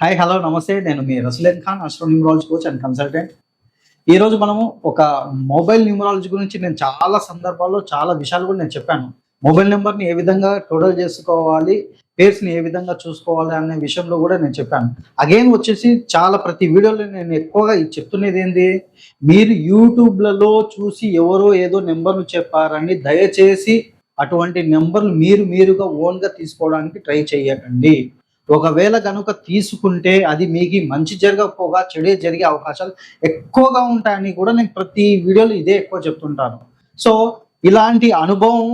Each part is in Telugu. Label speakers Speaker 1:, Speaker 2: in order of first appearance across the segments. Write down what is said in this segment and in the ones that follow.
Speaker 1: హాయ్ హలో నమస్తే. నేను మీ రసులేన్ Khan astro numerology coach and consultant ఈరోజు మనము ఒక మొబైల్ న్యూమరాలజీ గురించి నేను చాలా సందర్భాల్లో చాలా విషయాలు కూడా నేను చెప్పాను. మొబైల్ నెంబర్ని ఏ విధంగా టోటల్ చేసుకోవాలి పేర్స్ని ఏ విధంగా చూసుకోవాలి అనే విషయంలో కూడా నేను చెప్పాను. అగైన్ వచ్చేసి చాలా ప్రతి వీడియోలో నేను ఎక్కువగా ఇది చెప్తున్నది ఏంది? మీరు యూట్యూబ్లలో చూసి ఎవరో ఏదో నెంబర్లు చెప్పారని దయచేసి అటువంటి నెంబర్లు మీరు మీరుగా ఓన్గా తీసుకోవడానికి ట్రై చేయకండి ఒకవేళ కనుక తీసుకుంటే అది మీకు మంచి జరగకపోగా చెడే జరిగే అవకాశాలు ఎక్కువగా ఉంటాయని కూడా నేను ప్రతి వీడియోలో ఇదే ఎక్కువ చెప్తుంటాను. సో ఇలాంటి అనుభవం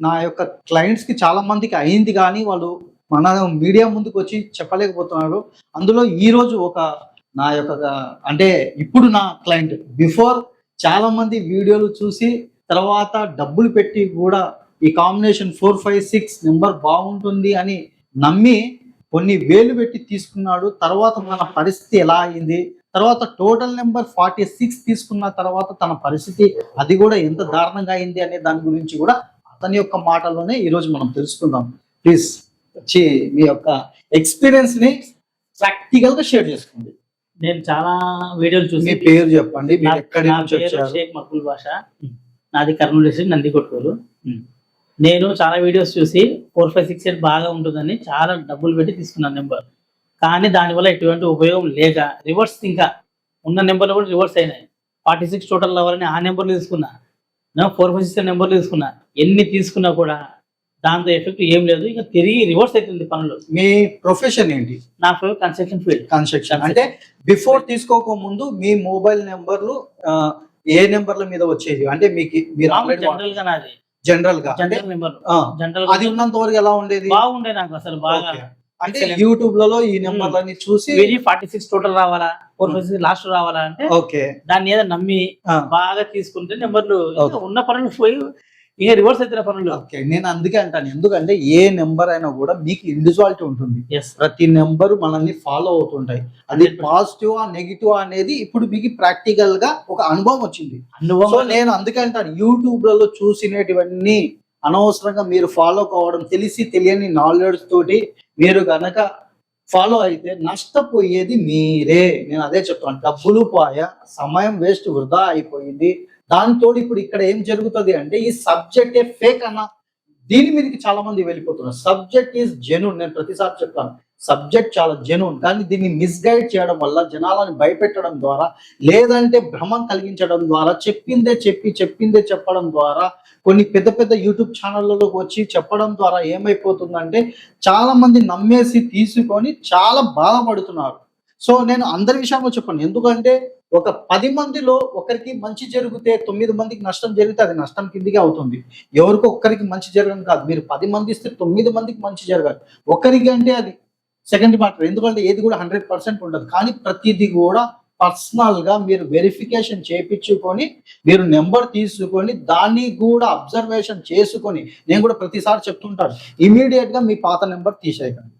Speaker 1: నా యొక్క క్లయింట్స్కి చాలా మందికి అయింది కానీ వాళ్ళు మన మీడియా ముందుకు వచ్చి చెప్పలేకపోతున్నారు. అందులో ఈరోజు ఒక నా యొక్క అంటే ఇప్పుడు నా క్లయింట్ బిఫోర్ చాలా మంది వీడియోలు చూసి తర్వాత డబ్బులు పెట్టి కూడా ఈ combination four five six number బాగుంటుంది అని నమ్మి కొన్ని వేలు పెట్టి తీసుకున్నాడు. తర్వాత మన పరిస్థితి ఎలా అయింది? తర్వాత టోటల్ నెంబర్ ఫార్టీ సిక్స్ తీసుకున్న తర్వాత తన పరిస్థితి అది కూడా ఎంత దారుణంగా అయింది అనే దాని గురించి కూడా అతని యొక్క మాటల్లోనే ఈరోజు మనం తెలుసుకుందాం. ప్లీజ్ వచ్చి మీ యొక్క ఎక్స్పీరియన్స్ని ప్రాక్టికల్గా షేర్ చేసుకోండి.
Speaker 2: నేను చాలా వీడియోలు
Speaker 1: మీ
Speaker 2: చూసి
Speaker 1: పేరు చెప్పండి. నుంచి
Speaker 2: పేరు షేక్ మక్బుల్ భాష నాది కర్నూలు డిస్ట్రిక్ట్
Speaker 1: Hmm.
Speaker 2: నేను చాలా వీడియోస్ చూసి ఫోర్ ఫైవ్ సిక్స్ ఎయిట్ బాగా ఉంటుందని చాలా డబ్బులు పెట్టి తీసుకున్నాను నెంబర్ కానీ దానివల్ల ఎటువంటి ఉపయోగం లేక రివర్స్ ఇంకా ఉన్న నెంబర్లు కూడా రివర్స్ అయినాయి. ఫార్టీ సిక్స్ టోటల్ అవ్వాలని ఆ నెంబర్లు తీసుకున్నా. ఫోర్ ఫైవ్ సిక్స్ నెంబర్లు తీసుకున్నా. ఎన్ని తీసుకున్నా కూడా దాంతో ఎఫెక్ట్ ఏం లేదు. ఇంకా తిరిగి రివర్స్ అవుతుంది పనులు.
Speaker 1: మీ ప్రొఫెషన్ ఏంటి?
Speaker 2: నా కన్స్ట్రక్షన్ ఫీల్డ్
Speaker 1: కన్స్ట్రక్షన్ అంటే బిఫోర్ తీసుకోక ముందు మీ మొబైల్ నెంబర్లు ఏ నెంబర్ల మీద వచ్చేది అంటే మీకు మీరు
Speaker 2: జనరల్గా నాది.
Speaker 1: జనరల్గా.
Speaker 2: జనరల్
Speaker 1: అది ఉన్నంత వరకు ఎలా ఉండేది?
Speaker 2: బాగుండే నాకు అసలు బాగా.
Speaker 1: అంటే. యూట్యూబ్లలో ఈ నెంబర్లని చూసి
Speaker 2: ఫార్టీ సిక్స్ టోటల్ రావాలా? ఫోర్ ఫైవ్ లాస్ట్ రావాలా అంటే
Speaker 1: ఓకే.
Speaker 2: దాన్ని ఏదో నమ్మి బాగా తీసుకుంటే నెంబర్లు ఉన్న పనులు పోయి ఇక రివర్స్ అవుతున్న పనులు
Speaker 1: ఓకే నేను అందుకే అంటాను. ఎందుకంటే ఏ నెంబర్ అయినా కూడా మీకు ఇండివిజువాలిటీ ఉంటుంది. ప్రతి నెంబర్ మనల్ని ఫాలో అవుతుంటాయి. అది
Speaker 2: 100%.
Speaker 1: పాజిటివ్ ఆ నెగిటివ్ అనేది ఇప్పుడు మీకు ప్రాక్టికల్గా ఒక అనుభవం వచ్చింది.
Speaker 2: అనుభవం
Speaker 1: నేను అందుకే అంటాను. యూట్యూబ్లలో చూసినటువన్నీ అనవసరంగా మీరు ఫాలో కావడం తెలిసి తెలియని నాలెడ్జ్ తోటి మీరు గనక ఫాలో అయితే నష్టపోయేది మీరే. నేను అదే చెప్తాను డబ్బులు పోయా సమయం వేస్ట్ వృధా అయిపోయింది. దాంతో ఇప్పుడు ఇక్కడ ఏం జరుగుతుంది అంటే ఈ సబ్జెక్ట్ ఫేక్ అన్న దీని మీదకి చాలా మంది వెళ్ళిపోతున్నారు. Subject is genuine. నేను ప్రతిసారి చెప్తాను. సబ్జెక్ట్ చాలా జెన్యున్. కానీ దీన్ని మిస్గైడ్ చేయడం వల్ల జనాలను భయపెట్టడం ద్వారా లేదంటే భ్రమం కలిగించడం ద్వారా చెప్పిందే చెప్పి చెప్పిందే చెప్పడం ద్వారా కొన్ని పెద్ద పెద్ద యూట్యూబ్ ఛానళ్ళలోకి వచ్చి చెప్పడం ద్వారా ఏమైపోతుందంటే చాలా మంది నమ్మేసి తీసుకొని చాలా బాధపడుతున్నారు. సో నేను అందరి విషయంలో చెప్పాను ఎందుకంటే ఒక పది మందిలో ఒకరికి మంచి జరిగితే తొమ్మిది మందికి నష్టం జరిగితే అది నష్టం కిందికి అవుతుంది. ఎవరికి ఒక్కరికి మంచి జరగడం కాదు. మీరు పది మంది ఇస్తే తొమ్మిది మందికి మంచి జరగాలి. ఒకరికి అంటే అది సెకండ్ మ్యాటర్ ఎందుకంటే ఏది కూడా హండ్రెడ్ పర్సెంట్ ఉండదు. కానీ ప్రతిదీ కూడా పర్సనల్గా మీరు వెరిఫికేషన్ చేయించుకొని మీరు నెంబర్ తీసుకొని దాన్ని కూడా అబ్జర్వేషన్ చేసుకొని నేను కూడా ప్రతిసారి చెప్తుంటాను. ఇమీడియట్గా మీ పాత నెంబర్ తీసేయగలను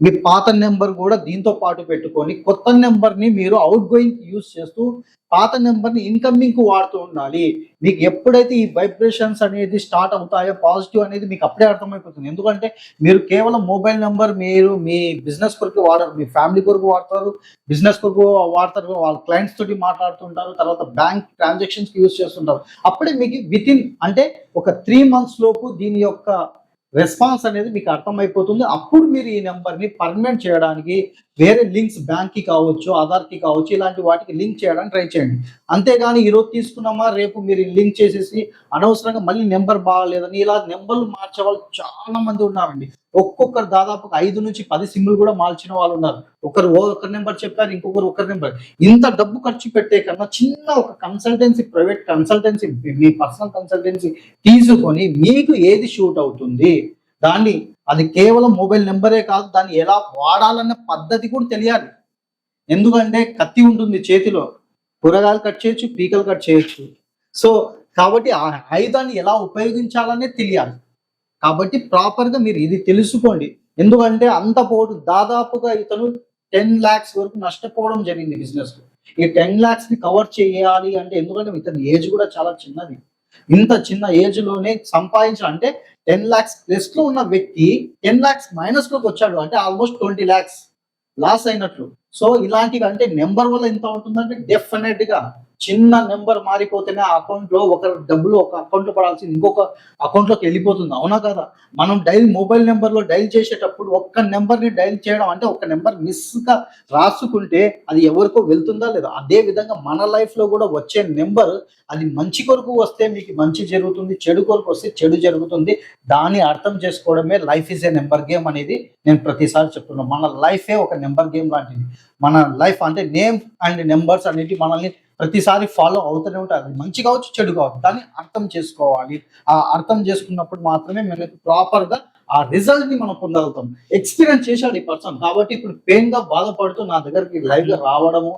Speaker 1: మీ పాత నెంబర్ కూడా దీంతో పాటు పెట్టుకొని కొత్త నెంబర్ని మీరు అవుట్ గోయింగ్ యూస్ చేస్తూ పాత నెంబర్ని ని వాడుతూ ఉండాలి. మీకు ఎప్పుడైతే ఈ వైబ్రేషన్స్ అనేది స్టార్ట్ అవుతాయో పాజిటివ్ అనేది మీకు అప్పుడే అర్థమైపోతుంది. ఎందుకంటే మీరు కేవలం మొబైల్ నెంబర్ మీరు మీ బిజినెస్ కొరకు వాడరు మీ ఫ్యామిలీ కొరకు వాడతారు బిజినెస్ కొరకు వాడతారు వాళ్ళ క్లయింట్స్ తోటి మాట్లాడుతుంటారు తర్వాత బ్యాంక్ ట్రాన్సాక్షన్స్కి యూస్ చేస్తుంటారు. అప్పుడే మీకు విత్ ఇన్ అంటే ఒక త్రీ మంత్స్ లోపు దీని యొక్క రెస్పాన్స్ అనేది మీకు అర్థమైపోతుంది. అప్పుడు మీరు ఈ నెంబర్ని పర్మనెంట్ చేయడానికి వేరే లింక్స్ బ్యాంక్కి కావచ్చు ఆధార్కి కావచ్చు ఇలాంటి వాటికి లింక్ చేయడానికి ట్రై చేయండి. అంతేగాని ఈరోజు తీసుకున్నామా రేపు మీరు లింక్ చేసేసి అనవసరంగా మళ్ళీ నెంబర్ బాగాలేదని ఇలా నెంబర్లు మార్చే వాళ్ళు చాలా మంది ఉన్నారండి. ఒక్కొక్కరు దాదాపు ఐదు నుంచి పది సిమ్లు కూడా మార్చిన వాళ్ళు ఉన్నారు. ఒకరు ఓ నెంబర్ చెప్పారు ఇంకొకరు ఒకరి నెంబర్. ఇంత డబ్బు ఖర్చు పెట్టే కన్నా చిన్న ఒక కన్సల్టెన్సీ ప్రైవేట్ కన్సల్టెన్సీ మీ పర్సనల్ కన్సల్టెన్సీ తీసుకొని మీకు ఏది షూట్ అవుతుంది? దాన్ని అది కేవలం మొబైల్ నెంబరే కాదు దాన్ని ఎలా వాడాలన్న పద్ధతి కూడా తెలియాలి. ఎందుకంటే కత్తి ఉంటుంది చేతిలో. కూరగాయలు కట్ చేయొచ్చు పీకలు కట్ చేయొచ్చు. సో కాబట్టి ఆ ఆయుధాన్ని ఎలా ఉపయోగించాలనే తెలియాలి. కాబట్టి ప్రాపర్గా మీరు ఇది తెలుసుకోండి. ఎందుకంటే అంత పోటు దాదాపుగా ఇతను టెన్ లాక్స్ వరకు నష్టపోవడం జరిగింది బిజినెస్లో ఈ టెన్ లాక్స్ని కవర్ చేయాలి అంటే ఎందుకంటే ఇతని ఏజ్ కూడా చాలా చిన్నది. ఇంత చిన్న ఏజ్లోనే సంపాదించడం అంటే టెన్ లాక్స్ ప్లస్లో ఉన్న వ్యక్తి టెన్ లాక్స్ మైనస్లోకి వచ్చాడు అంటే ఆల్మోస్ట్ ట్వంటీ లాక్స్ లాస్ అయినట్లు. సో ఇలాంటివి అంటే నెంబర్ వల్ల ఎంత ఉంటుందంటే డెఫినెట్గా చిన్న నెంబర్ మారిపోతేనే ఆ అకౌంట్లో ఒక డబ్బులు ఒక అకౌంట్లో పడాల్సింది. ఇంకొక అకౌంట్లోకి వెళ్ళిపోతుంది. అవునా కదా? మనం డైల్ మొబైల్ నెంబర్లో డైల్ చేసేటప్పుడు ఒక్క నెంబర్ని డైల్ చేయడం అంటే ఒక నెంబర్ మిస్గా రాసుకుంటే అది ఎవరికో వెళ్తుందా లేదా? అదే విధంగా మన లైఫ్లో కూడా వచ్చే నెంబర్ అది మంచి కొరకు వస్తే మీకు మంచి జరుగుతుంది చెడు కొరకు వస్తే చెడు జరుగుతుంది. దాన్ని అర్థం చేసుకోవడమే life is a number game అనేది నేను ప్రతిసారి చెప్తున్నాను మన లైఫే ఒక నెంబర్ గేమ్ లాంటిది. మన లైఫ్ అంటే నేమ్ అండ్ నెంబర్స్ అనేవి మనల్ని ప్రతిసారి ఫాలో అవుతూనే ఉంటాయి అది మంచి కావచ్చు చెడు కావచ్చు. దాన్ని అర్థం చేసుకోవాలి. ఆ అర్థం చేసుకున్నప్పుడు మాత్రమే మనకి ప్రాపర్గా ఆ రిజల్ట్ని మనం పొందగలుగుతాం. ఎక్స్పీరియన్స్ చేశాడు ఈ పర్సన్ కాబట్టి ఇప్పుడు పెయిన్గా బాధపడుతూ నా దగ్గరికి లైవ్గా రావడము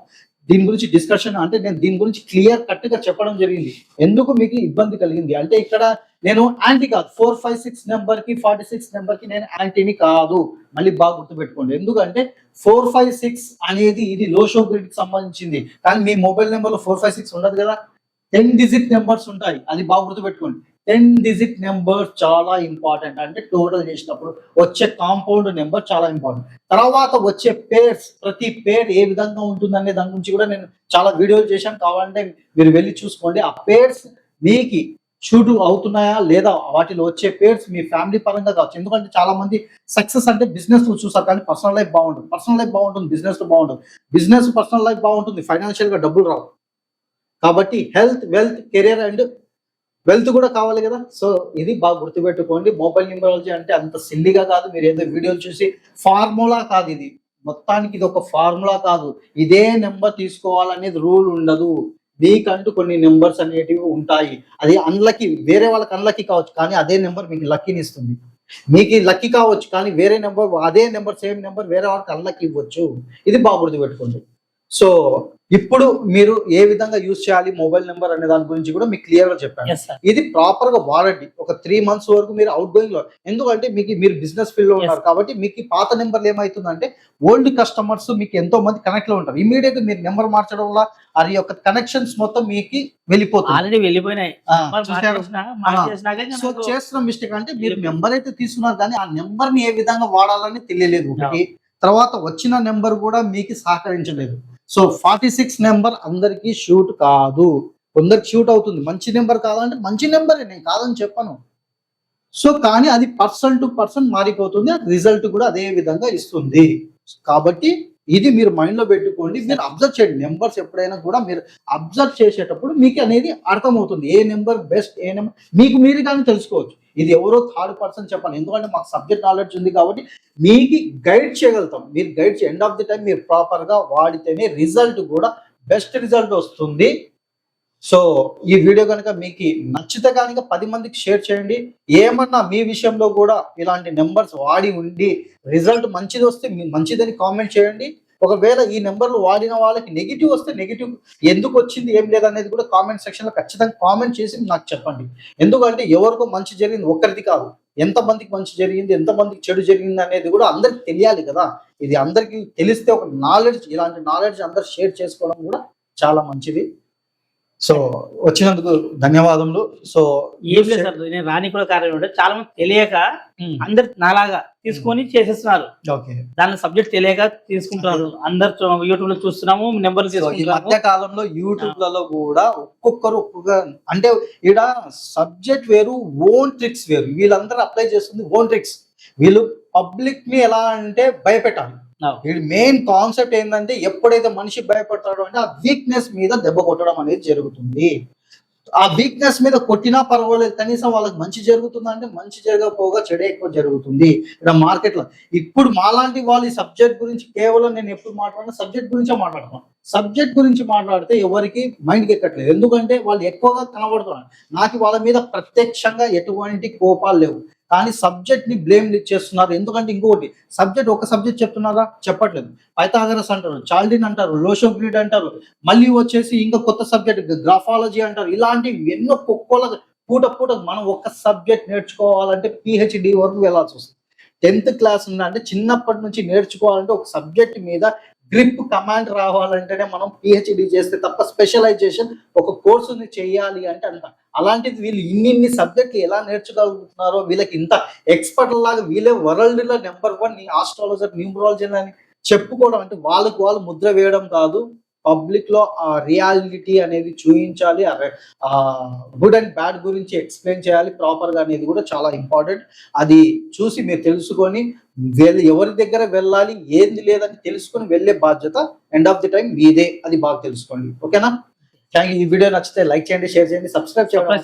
Speaker 1: దీని గురించి డిస్కషన్ అంటే నేను దీని గురించి క్లియర్ కట్గా చెప్పడం జరిగింది. ఎందుకు మీకు ఇబ్బంది కలిగింది? అంటే ఇక్కడ నేను యాంటీ కాదు. ఫోర్ ఫైవ్ సిక్స్ నెంబర్కి ఫార్టీ సిక్స్ నెంబర్కి నేను యాంటీని కాదు. మళ్ళీ బాగా గుర్తుపెట్టుకోండి. ఎందుకంటే ఫోర్ ఫైవ్ సిక్స్ అనేది ఇది లో షో గ్రిడ్కి సంబంధించింది. కానీ మీ మొబైల్ నెంబర్లో ఫోర్ ఫైవ్ సిక్స్ ఉండదు కదా? టెన్ డిజిట్ నెంబర్స్ ఉంటాయి. అది బాగా గుర్తుపెట్టుకోండి. టెన్ డిజిట్ నెంబర్ చాలా ఇంపార్టెంట్ అంటే టోటల్ చేసినప్పుడు వచ్చే కాంపౌండ్ నెంబర్ చాలా ఇంపార్టెంట్ తర్వాత వచ్చే పేర్స్ ప్రతి పేర్ ఏ విధంగా ఉంటుందనే దాని గురించి కూడా నేను చాలా వీడియోలు చేశాను. కావాలంటే మీరు వెళ్ళి చూసుకోండి. ఆ పేర్స్ మీకు షూట్ అవుతున్నాయా లేదా వాటిలో వచ్చే పేర్స్ మీ ఫ్యామిలీ పరంగా కావచ్చు. ఎందుకంటే చాలా మంది సక్సెస్ అంటే బిజినెస్ చూస్తారు కానీ పర్సనల్ లైఫ్ బాగుంటుంది. పర్సనల్ లైఫ్ బాగుంటుంది బిజినెస్ బాగుంటుంది. బిజినెస్ పర్సనల్ లైఫ్ బాగుంటుంది. ఫైనాన్షియల్గా డబ్బులు రావు. కాబట్టి health wealth career and wealth కూడా కావాలి కదా. సో ఇది బాగా గుర్తుపెట్టుకోండి. మొబైల్ న్యూమరాలజీ అంటే అంత సిల్లీగా కాదు. మీరు ఏదో వీడియోలు చూసి ఫార్ములా కాదు ఇది. మొత్తానికి ఇది ఒక ఫార్ములా కాదు. ఇదే నెంబర్ తీసుకోవాలనేది రూల్ ఉండదు. మీకంటూ కొన్ని నెంబర్స్ అనేటివి ఉంటాయి. అది అన్లకి వేరే వాళ్ళకి అన్లక్కీ కావచ్చు. కానీ అదే నెంబర్ మీకు లక్కీని ఇస్తుంది. మీకు లక్కీ కావచ్చు. కానీ వేరే నెంబర్ అదే నెంబర్ సేమ్ నెంబర్ వేరే వాళ్ళకి అన్లక్కీ ఇవ్వచ్చు. ఇది బాగా గుర్తుపెట్టుకోండి. సో ఇప్పుడు మీరు ఏ విధంగా యూజ్ చేయాలి మొబైల్ నెంబర్ అనే దాని గురించి కూడా మీకు క్లియర్గా చెప్పాను ఇది ప్రాపర్గా వాడండి. ఒక త్రీ మంత్స్ వరకు మీరు అవుట్ గోయింగ్లో ఎందుకంటే మీకు మీరు బిజినెస్ ఫీల్డ్లో ఉన్నారు కాబట్టి మీకు పాత నెంబర్లు ఏమైతుందంటే ఓల్డ్ కస్టమర్స్ మీకు ఎంతో మంది కనెక్ట్లో ఉంటారు. ఇమీడియట్గా మీరు నెంబర్ మార్చడం వల్ల అది యొక్క కనెక్షన్స్ మొత్తం మీకు వెళ్ళిపోతుంది. సో చేస్తున్న మిస్టేక్ అంటే మీరు నెంబర్ అయితే తీసుకున్నారు కానీ ఆ నెంబర్ని ఏ విధంగా వాడాలని తెలియలేదు. ఒకటి తర్వాత వచ్చిన నెంబర్ కూడా మీకు సహకరించలేదు. సో ఫార్టీ సిక్స్ నెంబర్ అందరికీ షూట్ కాదు. కొందరికి షూట్ అవుతుంది. మంచి నెంబర్ కాదంటే మంచి నెంబర్ నేను కాదని చెప్పను. సో కానీ అది పర్సన్ టు పర్సన్ మారిపోతుంది. రిజల్ట్ కూడా అదే విధంగా ఇస్తుంది. కాబట్టి ఇది మీరు మైండ్లో పెట్టుకోండి. మీరు అబ్జర్వ్ చేయండి. నెంబర్స్ ఎప్పుడైనా కూడా మీరు అబ్జర్వ్ చేసేటప్పుడు మీకు అనేది అర్థమవుతుంది. ఏ నెంబర్ బెస్ట్ ఏ నెంబర్ మీకు మీరు కానీ తెలుసుకోవచ్చు. ఇది ఎవరో థర్డ్ పర్సన్ చెప్పాలి. ఎందుకంటే మాకు సబ్జెక్ట్ నాలెడ్జ్ ఉంది కాబట్టి మీకు గైడ్ చేయగలుగుతాం. మీరు guide end of the time మీరు ప్రాపర్గా వాడితేనే రిజల్ట్ కూడా బెస్ట్ రిజల్ట్ వస్తుంది. సో ఈ వీడియో కనుక మీకు నచ్చితే కనుక పది మందికి షేర్ చేయండి. ఏమన్నా మీ విషయంలో కూడా ఇలాంటి నెంబర్స్ వాడి ఉండి రిజల్ట్ మంచిది వస్తే మీ మంచిదని కామెంట్ చేయండి. ఒకవేళ ఈ నెంబర్లు వాడిన వాళ్ళకి నెగిటివ్ వస్తే నెగిటివ్ ఎందుకు వచ్చింది ఏం లేదనేది కూడా కామెంట్ సెక్షన్లో ఖచ్చితంగా కామెంట్ చేసి నాకు చెప్పండి. ఎందుకంటే ఎవరికో మంచి జరిగింది ఒక్కరిది కాదు. ఎంత మందికి మంచి జరిగింది ఎంత మందికి చెడు జరిగింది అనేది కూడా అందరికి తెలియాలి కదా. ఇది అందరికి తెలిస్తే ఒక నాలెడ్జ్ ఇలాంటి నాలెడ్జ్ అందరు షేర్ చేసుకోవడం కూడా చాలా మంచిది. సో వచ్చినందుకు ధన్యవాదములు. సో
Speaker 2: ఏం లేదు సార్ నేను రాని కూడా కారణం ఏంటంటే చాలా మంది తెలియక అందరు నాలాగా తీసుకొని చేసేస్తున్నారు.
Speaker 1: ఓకే.
Speaker 2: దాని సబ్జెక్ట్ తెలియక తీసుకుంటున్నారు. అందరు యూట్యూబ్లో చూస్తున్నాము నెంబర్
Speaker 1: సో ఈ మధ్య
Speaker 2: తీసుకుంటున్నాము
Speaker 1: కాలంలో యూట్యూబ్లలో కూడా ఒక్కొక్కరు ఒక్కొక్క అంటే ఈడ సబ్జెక్ట్ వేరు ఓన్ ట్రిక్స్ వేరు. వీళ్ళందరూ అప్లై చేస్తుంది ఓన్ ట్రిక్స్. వీళ్ళు పబ్లిక్ని ఎలా అంటే భయపెట్టాలి. మెయిన్ కాన్సెప్ట్ ఏంటంటే ఎప్పుడైతే మనిషి భయపడతాడో అంటే ఆ వీక్నెస్ మీద దెబ్బ కొట్టడం అనేది జరుగుతుంది. ఆ వీక్నెస్ మీద కొట్టినా పర్వాలేదు కనీసం వాళ్ళకి మంచి జరుగుతుందా అంటే మంచి జరగకపోగా చెడే ఎక్కువ జరుగుతుంది. ఇక్కడ మార్కెట్లో ఇప్పుడు మాలాంటి వాళ్ళు ఈ సబ్జెక్ట్ గురించి కేవలం నేను ఎప్పుడు మాట్లాడినా సబ్జెక్ట్ గురించే మాట్లాడతాను సబ్జెక్ట్ గురించి మాట్లాడితే ఎవరికి మైండ్కి ఎక్కట్లేదు. ఎందుకంటే వాళ్ళు ఎక్కువగా కనబడుతున్నారు. నాకు వాళ్ళ మీద ప్రత్యక్షంగా ఎటువంటి కోపాలు లేవు. కానీ సబ్జెక్ట్ని బ్లేమ్ చేస్తున్నారు ఎందుకంటే ఇంకొకటి సబ్జెక్ట్ ఒక సబ్జెక్ట్ చెప్తున్నారా? చెప్పట్లేదు. పైథాగరస్ అంటారు చాల్డిన్ అంటారు లోషోగ్రిడ్ అంటారు మళ్ళీ వచ్చేసి ఇంకా కొత్త సబ్జెక్ట్ గ్రాఫాలజీ అంటారు. ఇలాంటివి ఎన్నో కుక్కోల పూట పూట మనం ఒక సబ్జెక్ట్ నేర్చుకోవాలంటే పిహెచ్డి వరకు వెళ్ళాల్సి వస్తుంది. టెన్త్ క్లాస్ ఉందంటే చిన్నప్పటి నుంచి నేర్చుకోవాలంటే ఒక సబ్జెక్ట్ మీద గ్రిప్ కమాండ్ రావాలంటేనే మనం పిహెచ్డి చేస్తే తప్ప స్పెషలైజేషన్ ఒక కోర్సుని చేయాలి అంటే అంట అలాంటిది వీళ్ళు ఇన్ని ఇన్ని సబ్జెక్టులు ఎలా నేర్చుకోగలుగుతున్నారో వీళ్ళకి ఇంత ఎక్స్పర్ట్ లాగా వీళ్ళే వరల్డ్లో నెంబర్ వన్ ఆస్ట్రాలజర్ న్యూమరాలజీ అని చెప్పుకోవడం అంటే వాళ్ళకు వాళ్ళు ముద్ర వేయడం కాదు. పబ్లిక్లో ఆ రియాలిటీ అనేది చూపించాలి ఆ గుడ్ అండ్ బ్యాడ్ గురించి ఎక్స్ప్లెయిన్ చేయాలి ప్రాపర్గా అనేది కూడా చాలా ఇంపార్టెంట్. అది చూసి మీరు తెలుసుకొని వెల్- ఎవరి దగ్గర వెళ్ళాలి ఏంది లేదని తెలుసుకొని వెళ్ళే బాధ్యత ఎండ్ ఆఫ్ ది టైం మీదే. అది బాగా తెలుసుకోండి. ఓకేనా? థ్యాంక్ ఈ వీడియో నచ్చితే లైక్ చేయండి షేర్ చేయండి. సబ్స్క్రైబ్
Speaker 2: చేయండి.